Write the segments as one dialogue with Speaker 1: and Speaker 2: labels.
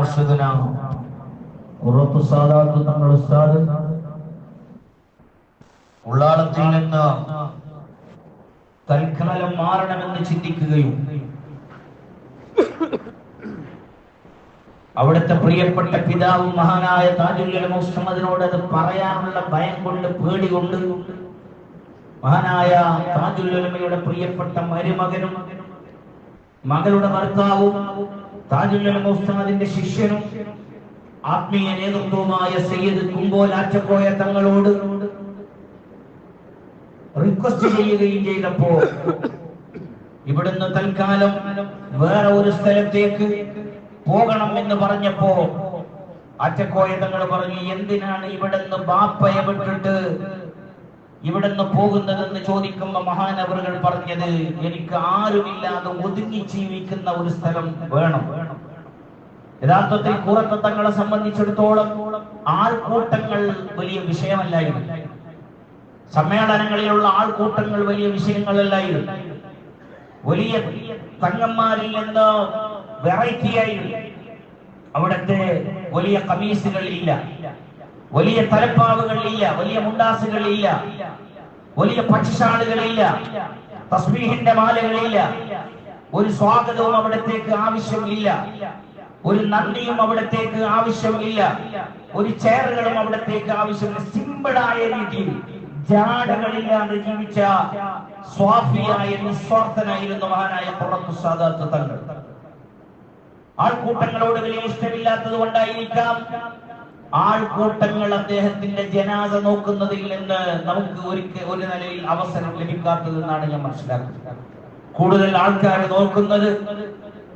Speaker 1: മുർഷിദുന ഉറപ്പ് സാദാത്ത് തങ്ങൾ ഉസ്താദ്. ഉള്ളാളത്തിൽ നിന്ന് തൽക്കാലം മാറണമെന്ന് ചിന്തിക്കുകയും അവിടുത്തെ പ്രിയപ്പെട്ട പിതാവും മഹാനായ താജുൽ മുഹമ്മദിനോട് അത് പറയാനുള്ള ഭയം കൊണ്ട് പേടി കൊണ്ട് മഹാനായ താജുൽ പ്രിയപ്പെട്ട മരുമകനും മകളുടെ ഭർത്താവും താജുൽ മുഹമ്മദിന്റെ ശിഷ്യനും ആത്മീയ നേതൃത്വമായ സയ്യിദ് കുമ്പോലാറ്റക്കോയ തങ്ങളോട് റിക്വസ്റ്റ് ചെയ്യുകയും ചെയ്തപ്പോ ഇവിടുന്ന് തൽക്കാലം വേറെ ഒരു സ്ഥലത്തേക്ക് പോകണം എന്ന് പറഞ്ഞപ്പോ അറ്റക്കോയ തങ്ങൾ പറഞ്ഞു എന്തിനാണ് ഇവിടുന്ന് ബാപ്പയെ വിട്ടിട്ട് ഇവിടുന്ന് പോകുന്നതെന്ന് ചോദിക്കുമ്പോ മഹാനവറുകൾ പറഞ്ഞത് എനിക്ക് ആരുമില്ലാതെ ഒതുങ്ങി ജീവിക്കുന്ന ഒരു സ്ഥലം വേണം. യഥാർത്ഥത്തിൽ കുറത്ത് തങ്ങളെ സംബന്ധിച്ചിടത്തോളം ആൾക്കൂട്ടങ്ങൾ വലിയ വിഷയമല്ലായിരുന്നു. സമ്മേളനങ്ങളിലുള്ള ആൾക്കൂട്ടങ്ങൾ വലിയ വിഷയങ്ങളല്ലായിരുന്നു. വലിയ തങ്ങന്മാരിൽ നിന്ന് വെറൈറ്റി ആയിരുന്നു അവിടുത്തെ വലിയ കമീസുകൾ ഇല്ല വലിയ തലപ്പാവുകൾ ഇല്ല വലിയ മുണ്ടാസുകൾ ഇല്ല വലിയ പക്ഷിഷാളുകളില്ല തസ്മീഹിന്റെ മാലകളില്ല ഒരു സ്വാഗതവും അവിടത്തേക്ക് ആവശ്യമില്ല ഒരു നന്ദിയും അവിടത്തേക്ക് ആവശ്യമില്ല ഒരു ചെയറുകളും അവിടത്തേക്ക് ആവശ്യമില്ല. സിമ്പിളായ രീതിയിൽ ജാടകളില്ലാതെ ജീവിച്ച സ്വാഫിയായ നിസ്വാർത്ഥനായിരുന്നു മഹാനായ പുറത്തു സാധാർത്ഥ തങ്ങൾ. ആൾക്കൂട്ടങ്ങളോട് വലിയ ഇഷ്ടമില്ലാത്തത് കൊണ്ടായിരിക്കാം. ആൾക്കൂട്ടങ്ങൾ അദ്ദേഹത്തിന്റെ ജനാസ നോക്കുന്നതിൽ നിന്ന് നമുക്ക് ഒരിക്കൽ ഒരു നിലയിൽ അവസരം ലഭിക്കാത്തതെന്നാണ് ഞാൻ മനസ്സിലാക്കുന്നത്. കൂടുതൽ ആൾക്കാർ നോക്കുന്നത്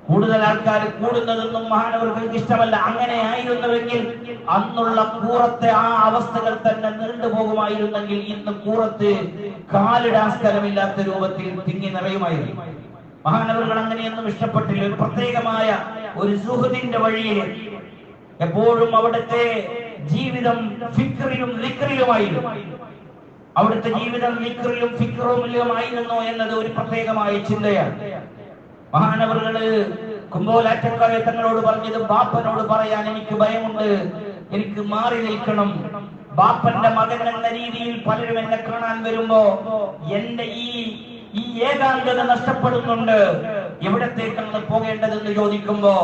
Speaker 1: കൂടുതൽ ആൾക്കാർ കൂടുന്നതൊന്നും മഹാനവർക്ക് ഇഷ്ടമല്ല. അങ്ങനെ ആയിരുന്നുവെങ്കിൽ അന്നുള്ള കൂറത്തെ ആ അവസ്ഥകൾ തന്നെ നീണ്ടുപോകുമായിരുന്നെങ്കിൽ ഇന്ന് കൂറത്ത് കാലിടാൻ സ്ഥലമില്ലാത്ത രൂപത്തിൽ തിങ്ങി നിറയുമായിരുന്നു. മഹാനവറുകൾ അങ്ങനെയൊന്നും ഇഷ്ടപ്പെട്ടില്ല. ഒരു പ്രത്യേകമായ ഒരു സുഹൃത്തിന്റെ വഴിയിൽ എപ്പോഴും അവിടുത്തെ ജീവിതം ഫിക്രിലും ലിക്രിലുമായിരുന്നു അവിടുത്തെ ജീവിതം ലിക്രിലും ഫിക്റുമിലുമായിരുന്നു എന്നത് ഒരു പ്രത്യേകമായ ചിന്തയാണ്. മഹാനവറുകൾ കുംഭോലാറ്റക്കാരെ തങ്ങളോട് പറഞ്ഞത് ബാപ്പനോട് പറയാൻ എനിക്ക് ഭയമുണ്ട്. എനിക്ക് മാറി നിൽക്കണം. ബാപ്പന്റെ മകൻ എന്ന രീതിയിൽ പലരും എന്നെ കാണാൻ വരുമ്പോ എന്റെ ഈ ഈ ഏകാന്തത നഷ്ടപ്പെടുന്നുണ്ട്. എവിടത്തേക്കാണ് പോകേണ്ടതെന്ന് ചോദിക്കുമ്പോ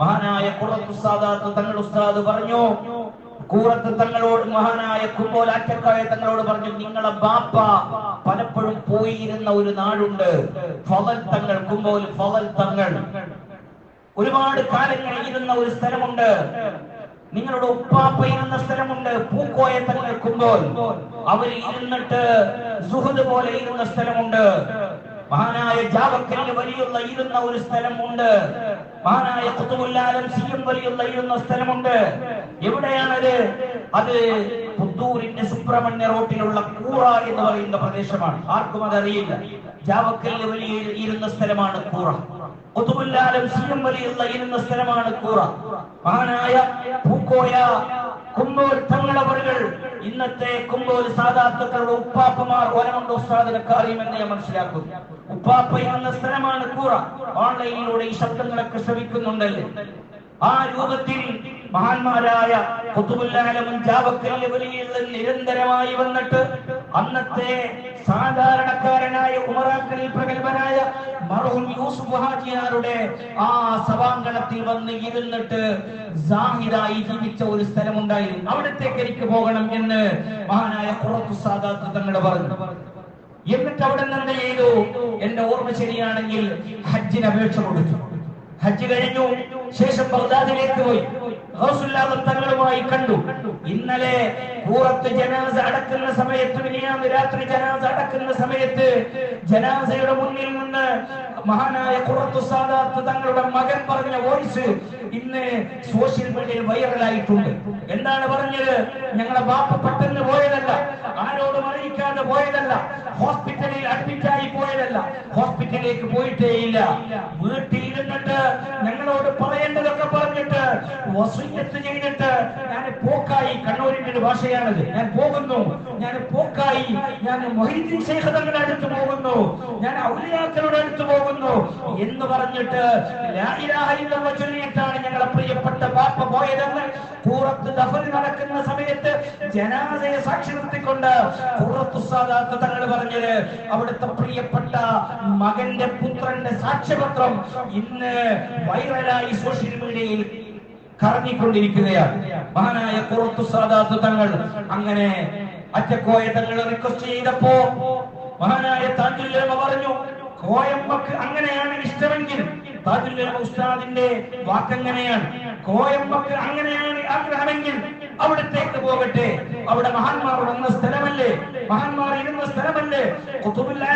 Speaker 1: മഹാനായ കുറത്ത് തങ്ങൾ ഉസ്താദ് പറഞ്ഞു കൂറത്ത് തങ്ങളോട് മഹാനായ കുമ്പോലാറ്റക്കായ തങ്ങളോട് പറഞ്ഞു നിങ്ങളെ ബാപ്പ പലപ്പോഴും പോയിരുന്ന ഒരു നാടുണ്ട്. ഫവൽ തങ്ങൾ കുമ്പോൽ ഫവൽ തങ്ങൾ. ഒരുപാട് കാലങ്ങൾ ഇരുന്ന ഒരു സ്ഥലമുണ്ട്. നിങ്ങളുടെ ഉപ്പാപ്പ ഇരുന്ന സ്ഥലമുണ്ട്. പൂക്കോയ തങ്ങൾ അവർ ഇരുന്നിട്ട് സുഹൃത് പോലെ ഇരുന്ന സ്ഥലമുണ്ട്. മഹാനായ ജാവക്കാൽ വലിയുള്ള ഇരുന്ന ഒരു സ്ഥലമുണ്ട്. മഹാനായ കുത്തുമുല്ലാലം സിയും വലിയുള്ള ഇരുന്ന സ്ഥലമുണ്ട്. എവിടെയാണത്? അത് പുത്തൂരിന്റെ സുബ്രഹ്മണ്യ റോട്ടിലുള്ള കൂറ എന്ന് പറയുന്ന പ്രദേശമാണ്. ആർക്കും അതറിയില്ല. ജാവക്കല്ല് വലിയ ഇരുന്ന സ്ഥലമാണ് കൂറ. കുത്തുമുല്ലാലം സിയും വലിയുള്ള ഇരുന്ന സ്ഥലമാണ് കൂറ. മഹാനായ പൂക്കോയ കുമ്പോൽ തങ്ങളവറുകൾ ഇന്നത്തെ കുമ്പോൽ സാധാർത്ഥക്കളുടെ ഉപ്പാപ്പമാർ ഒരമുണ്ട് ഉസ്താദിനൊക്കെ എന്ന് ഞാൻ മനസ്സിലാക്കുന്നു. ഉപ്പാപ്പ എന്ന സ്ഥലമാണ് കൂറ. ഓൺലൈനിലൂടെ ഈ ശബ്ദങ്ങളൊക്കെ ശ്രവിക്കുന്നുണ്ടല്ലേ ആ രൂപത്തിൽ മഹാന്മാരായ നിരന്തരമായി വന്നിട്ട് അന്നത്തെ സാധാരണക്കാരനായ ഉമറാക്കളിൽ പ്രഗത്ഭനായ മർഹൂം യൂസുഫ് ഹാജിയാരുടെ ആ സഭാങ്കണത്തിൽ വന്ന് ഇരുന്നിട്ട് സാഹിദായി ജീവിച്ച ഒരു സ്ഥലമുണ്ടായിരുന്നു. അവിടത്തേക്ക് എനിക്ക് പോകണം എന്ന് മഹാനായ കുറത്തു സാദാത്ത് തങ്ങൾ പറഞ്ഞു. എന്നിട്ട് അവിടെ നിന്ന് ചെയ്തു. എന്റെ ഓർമ്മ ശരിയാണെങ്കിൽ ഹജ്ജിന് അപേക്ഷ കൊടുത്തു. ഹജ്ജ് കഴിഞ്ഞു. ശേഷം ബഗ്ദാദിലേക്ക് പോയി. തങ്ങളുമായി കണ്ടു. ഇന്നലെ പൂറത്ത് ജനാസ അടക്കുന്ന സമയത്ത് മിനിയാന്ന് രാത്രി ജനാസ അടക്കുന്ന സമയത്ത് ജനാസയുടെ മുന്നിൽ നിന്ന് മഹാനായ കുറത്തു സാദാത്ത് തങ്ങളുടെ മകൻ പറഞ്ഞ വോയിസ് ഇന്ന് സോഷ്യൽ മീഡിയയിൽ വൈറലായിട്ടുണ്ട്. എന്താണ് പറഞ്ഞത്? ഞങ്ങളെ ബാപ്പ പെട്ടെന്ന് പോയതല്ല. ആരോടും അറിയിക്കാതെ പോയതല്ല. ഹോസ്പിറ്റലിൽ അഡ്മിറ്റായി പോയതല്ല. ഹോസ്പിറ്റലിലേക്ക് പോയിട്ടേ ഇല്ല. വീട്ടിൽ ഇരുന്നിട്ട് ഞങ്ങളോട് പറയേണ്ടതൊക്കെ പറഞ്ഞിട്ട് വസീയത്ത് ചെയ്തിട്ട് ഞാൻ പോക്കായി. കണ്ണൂരിന്റെ ഒരു ഭാഷയാണത്. ഞാൻ പോകുന്നു. ഞാൻ പോക്കായി. ഞാൻ മൊഹീദ്ദീൻ ശൈഖ് തങ്ങളുടെ അടുത്ത് പോകുന്നു. ഞാൻ ഔലിയാക്കളുടെ അടുത്ത് പോകുന്നു. എന്ന് പറഞ്ഞിട്ട് ചൊല്ലിയിട്ടാണ് ബാപ്പ പോയതെന്ന് കൂറത്ത് നടക്കുന്ന സമയത്ത് ജനാദയെ സാക്ഷി നിർത്തിക്കൊണ്ട് സാദാത്ത് തങ്ങൾ പറഞ്ഞത് അവിടുത്തെ പ്രിയപ്പെട്ട മകന്റെ പുത്രന്റെ സാക്ഷ്യപത്രം ഇന്ന് വൈറലായി സോഷ്യൽ മീഡിയയിൽ കറങ്ങിക്കൊണ്ടിരിക്കുകയാണ്. മഹാനായ കുറത്തു സാദാത്ത് തങ്ങൾ അങ്ങനെ അറ്റക്കോയ തങ്ങൾ റിക്വസ്റ്റ് ചെയ്തപ്പോ മഹാനായ താജുല്ലമ പറഞ്ഞു കോയമ്മക്ക് അങ്ങനെയാണ് ഇഷ്ടമെങ്കിൽ ഉസ്താദിന്റെ വാക്കങ്ങനെയാണ്. കോയമ്പക്ക് അങ്ങനെയാണ് ആഗ്രഹമെങ്കിൽ അവിടത്തേക്ക് പോകട്ടെ. അവിടെ മഹാന്മാർ വന്ന സ്ഥലമല്ലേ? മഹാന്മാർ ഇരുന്ന സ്ഥലമല്ലേ?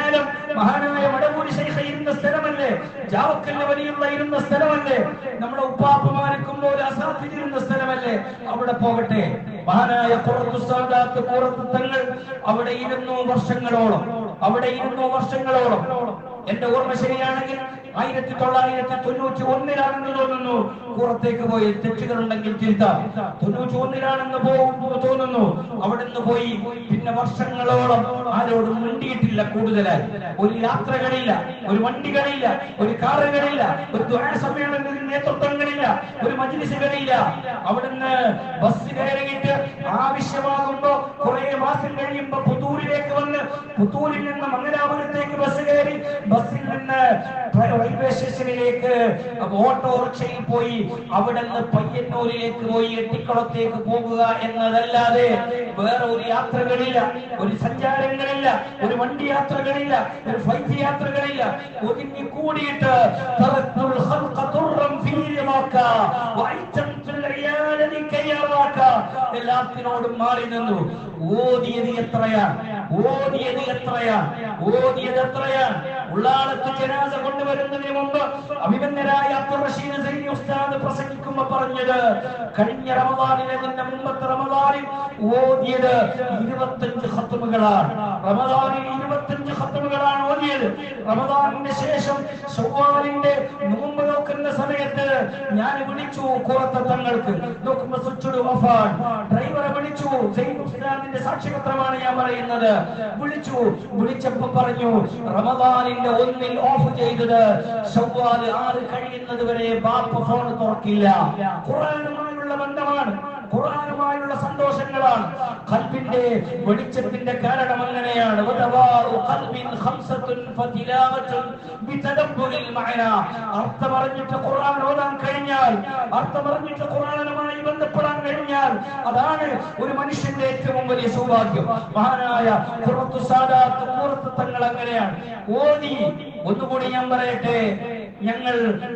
Speaker 1: ആലം മഹാനായ വടകൂരി ശൈഖ് ഇരുന്ന സ്ഥലമല്ലേ? ജാവക്കല്ല വലിയുള്ള ഇരുന്ന സ്ഥലമല്ലേ? നമ്മുടെ ഉപ്പാപ്പമാർക്കും പോലെ അസാധിച്ചിരുന്ന സ്ഥലമല്ലേ? അവിടെ പോകട്ടെ. മഹാനായ പുറത്തുസാദാത്ത് സാദാത്ത് കൂറത്ത് തങ്ങൾ അവിടെ ഇരുന്നു വർഷങ്ങളോളം. അവിടെ ഇരുന്നു വർഷങ്ങളോളം. എന്റെ ഓർമ്മ ശരിയാണെങ്കിൽ ആയിരത്തി തൊള്ളായിരത്തി തൊണ്ണൂറ്റി ഒന്നിലാണെന്ന് തോന്നുന്നു പുറത്തേക്ക് പോയി തെറ്റുകൾ ഉണ്ടെങ്കിൽ തിരുത്താം. തൊണ്ണൂറ്റി ഒന്നിലാണെന്ന് തോന്നുന്നു. അവിടെ നിന്ന് പോയി പിന്നെ വർഷങ്ങളോളം ആരോടും മിണ്ടിയിട്ടില്ല കൂടുതലായി. ഒരു യാത്രകളില്ല ഒരു വണ്ടികളില്ല ഒരു കാറുകളില്ല ഒരു സമ്മേളനത്തിന് നേതൃത്വങ്ങളില്ല ഒരു മജ്ലിസുകളില്ല. അവിടുന്ന് ബസ് കയറിയിട്ട് ആവശ്യമാകുമ്പോ കുറെ മാസം കഴിയുമ്പോ പുത്തൂരിലേക്ക് വന്ന് പുത്തൂരിൽ നിന്ന് മംഗലാപുരത്തേക്ക് ബസ് കയറി ബസ്സിൽ നിന്ന് റെയിൽവേ സ്റ്റേഷനിലേക്ക് ഓട്ടോറിക്ഷയിൽ പോയി അവിടെ നിന്ന് പയ്യന്നൂരിലേക്ക് പോയി എട്ടിക്കുളത്തേക്ക് പോകുക എന്നതല്ലാതെ വേറെ ഒരു യാത്രകളില്ല. ഒരു സഞ്ചാരങ്ങളില്ല ഒരു വണ്ടി യാത്രകളില്ല ഒരു ഫ്ലൈറ്റ് യാത്രകളില്ല. ഒതുങ്ങി കൂടിയിട്ട് യറാക എല്ലാത്തിനോടും മാറി നിന്നു. ഓതിയത് എത്രയാ? ഓതിയത് എത്രയാ? ഓതിയത് എത്രയാ? ഉള്ളാളത്ത് ജനാസ കൊണ്ടുവരുന്നതിന് മുമ്പ് അഭിമന്യരായ ഉസ്താദ് പ്രസംഗിക്കുമ്പോ പറഞ്ഞത് കഴിഞ്ഞ റമദാനിലെ തന്നെ മുമ്പത്തെ റമദാനിൽ ഓതിയത് ഇരുപത്തഞ്ച് ഹത്തുമുകളാണ് റമദാനിൽ ഇരുപത്തഞ്ച് ഹത്തുമുകളാണ് ഓതിയത്. റമദാനിന് ശേഷം ഞാൻ വിളിച്ചു കുറത്ത തങ്ങൾക്ക്. നോക്കുമ്പോ സ്വിച്ച് ഓഫാണ് ഡ്രൈവറെ വിളിച്ചു. ഇസ്ലാമിന്റെ സാക്ഷ്യപത്രമാണ് ഞാൻ പറയുന്നത്. വിളിച്ചു. വിളിച്ചപ്പോ പറഞ്ഞു റമദാനിന്റെ ഒന്നിൽ ഓഫ് ചെയ്തത് ആറ് കഴിയുന്നത് വരെ ബാപ്പ ഫോൺ തുറക്കില്ല. ഖുറാനുമായുള്ള ബന്ധമാണ്. ഖുർആനുമായുള്ള സന്തോഷങ്ങളാണ്. ഖൽബിന്റെ വെളിച്ചത്തിന്റെ കാരണം അങ്ങനെയാണ്. വതവാറു ഖൽബിൻ ഖംസത്തുൻ ഫതിലാവതുൻ ബിതദബ്ബുരിൽ മഅന. അർത്ഥം അറിഞ്ഞിട്ട് ഖുർആൻ ഓതാൻ കഴിഞ്ഞാൽ അർത്ഥം അറിഞ്ഞിട്ട് ഖുർആനുമായി ബന്ധപ്പെടാൻ കഴിഞ്ഞാൽ അതാണ് ഒരു മനുഷ്യന്റെ ഏറ്റവും വലിയ സൗഭാഗ്യം. മഹാനായ തങ്ങൾ അങ്ങനെയാണ്. ഓദി ഒന്നുകൂടി ഞാൻ പറയട്ടെ. ഞങ്ങൾ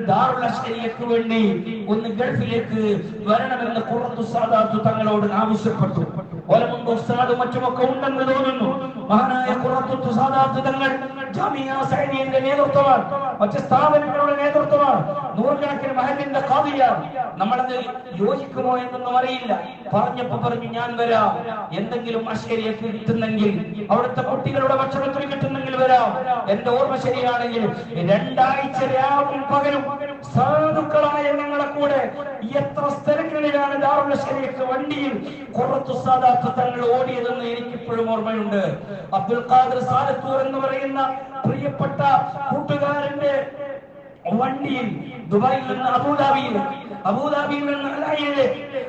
Speaker 1: ദാറുൽ അഷ്കരിയക്ക് വേണ്ടി ഒന്ന് ഗൾഫിലേക്ക് വരണമെന്ന് ഖുറത്തു സാദാത്തു തങ്ങളോട് ആവശ്യപ്പെട്ടു. ഒലമുണ്ട് ഉസ്താദും മറ്റുമൊക്കെ ഉണ്ടെന്ന് തോന്നുന്നു. മഹാനായ ഖുറത്തു സാദാത്തു തങ്ങൾ ജാമിയ സൈനിയന്റെ നേതൃത്വമാണ്. മറ്റ് സ്ഥാപനങ്ങളുടെ നേതൃത്വമാണ്. നൂറുകണക്കിന് മഹലിന്റെ കാതിയാണ് നമ്മളത് യോജിക്കുമോ എന്നൊന്നും അറിയില്ല. പറഞ്ഞപ്പോ പറഞ്ഞു ഞാൻ വരാം. എന്തെങ്കിലും അശ്ശേരിയൊക്കെ കിട്ടുന്നെങ്കിൽ അവിടുത്തെ കുട്ടികളുടെ ഭക്ഷണത്തിന് കിട്ടുന്നെങ്കിൽ വരാം. എന്റെ ഓർമ്മ ശരിയാണെങ്കിൽ രണ്ടാഴ്ച രാവും പകലും സാധുക്കളായ ഞങ്ങളെ കൂടെ എത്ര സ്ഥലങ്ങളിലാണ് ദാറുൽ ശരിയൊക്കെ വണ്ടിയിൽ കുറച്ചു സാധാർത്ഥ തങ്ങൾ ഓടിയതെന്ന് എനിക്കിപ്പോഴും ഓർമ്മയുണ്ട്. അബ്ദുൽ ഖാദർ സാലത്തൂർ എന്ന് പറയുന്ന പ്രിയപ്പെട്ട കൂട്ടുകാരന്റെ വണ്ടിയിൽ ദുബായിൽ നിന്ന് അബുദാബിയിൽ അബുദാബിയിൽ നിന്ന് അലായിലെ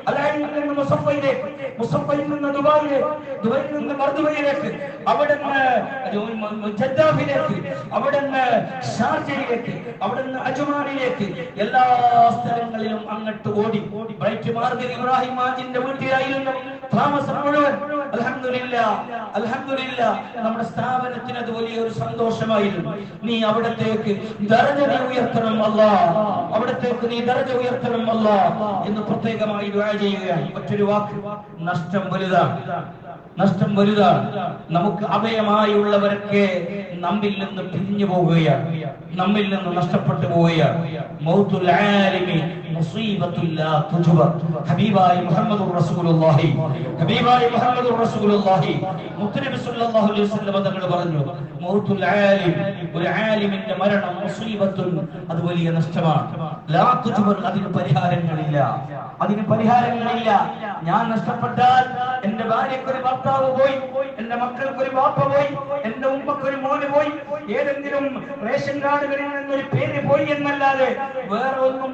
Speaker 1: അലായിൽ നിന്ന് മുസഫയിലെ മുസഫയിൽ നിന്ന് ദുബായിലെ ദുബായിൽ നിന്ന് മർദുബയിലേക്ക് അവിടെ നിന്ന് ജദ്ദാഫിലേക്ക് അവിടെ നിന്ന് ഷാർജയിലേക്ക് അവിടെ നിന്ന് അജുമാനിലേക്ക് എല്ലാ സ്ഥലങ്ങളിലും അങ്ങോട്ട് ഓടി. ബ്രൈറ്റ് മാർഗ് ഇബ്രാഹിം മാജിന്റെ വീട്ടിലായിരുന്നു. താമസം മുഴുവൻ നമ്മുടെ സ്ഥാപനത്തിന് അത് വലിയൊരു സന്തോഷമായിരുന്നു. നീ അവിടത്തേക്ക് ദർജ നീ ഉയർത്തണം അല്ല. അവിടത്തേക്ക് നീ ദർജ ഉയർത്തണം അല്ല എന്ന് പ്രത്യേകമായി ദുആ ചെയ്യുകയാണ്. മറ്റൊരു വാക്ക് നഷ്ടം വലുതാണ്. നഷ്ടം വലുതാണ്. നമുക്ക് അഭയമായുള്ളവരൊക്കെ നമ്മിൽ നിന്ന് പിരിഞ്ഞു പോവുകയാണ്. നമ്മിൽ നിന്ന് നഷ്ടപ്പെട്ടു പോവുകയാണ്. ആലിമി സല്ലല്ലാഹു അലൈഹി വസല്ലം തങ്ങൾ പറഞ്ഞു ആലിം ലാ അതിന് പരിഹാരങ്ങളില്ല. അതിന് പരിഹാരങ്ങളില്ല. ഞാൻ നഷ്ടപ്പെട്ടാൽ എന്റെ ഭാര്യയ്ക്ക് ഒരു ഭർത്താവ് പോയി എന്റെ മക്കൾക്ക് ഒരു വാപ്പ പോയി എന്റെ ഉമ്മക്ക് ഒരു മോന് പോയി ഏതെങ്കിലും റേഷൻ കാർഡുകളിൽ നിന്നൊരു പേര് പോയി എന്നല്ലാതെ വേറെ ഒന്നും